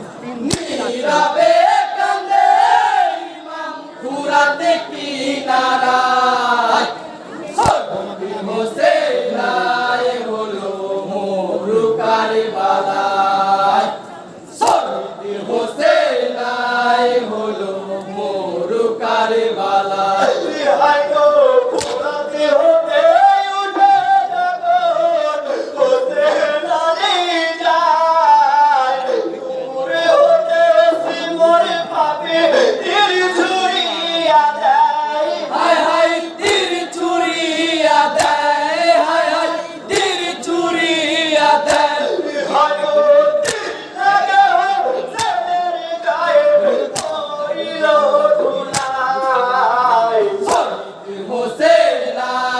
I've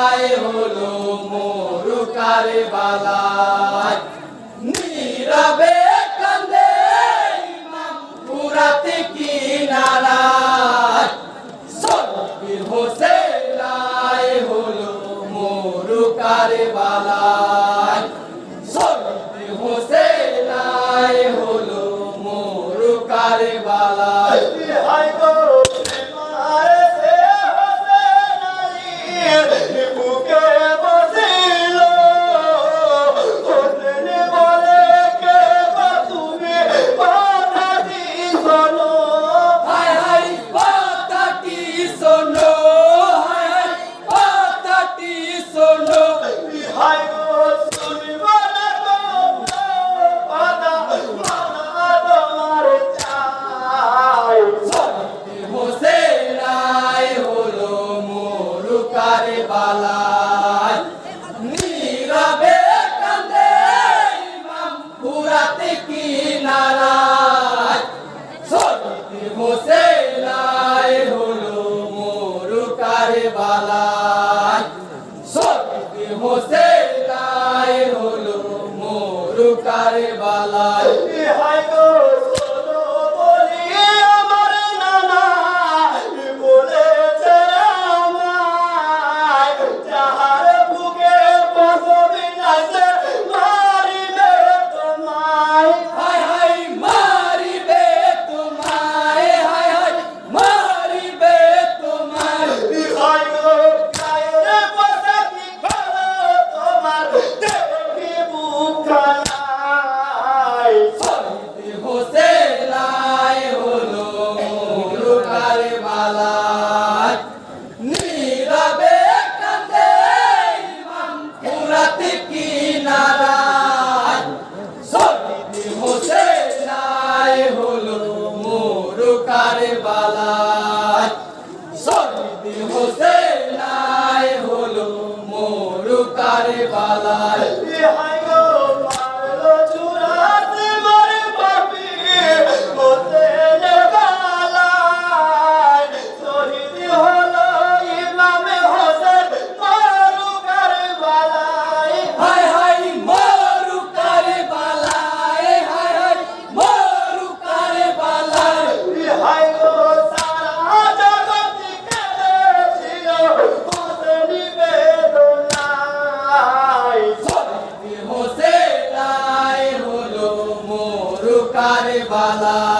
বালাই হলো মোর কারে বালাই। নীরবে কান্দে পুরাতে কি নারায় সরবি হোসেলাই হলো মোর কারে বালাই। সরবি হোসেন বালা পালায় la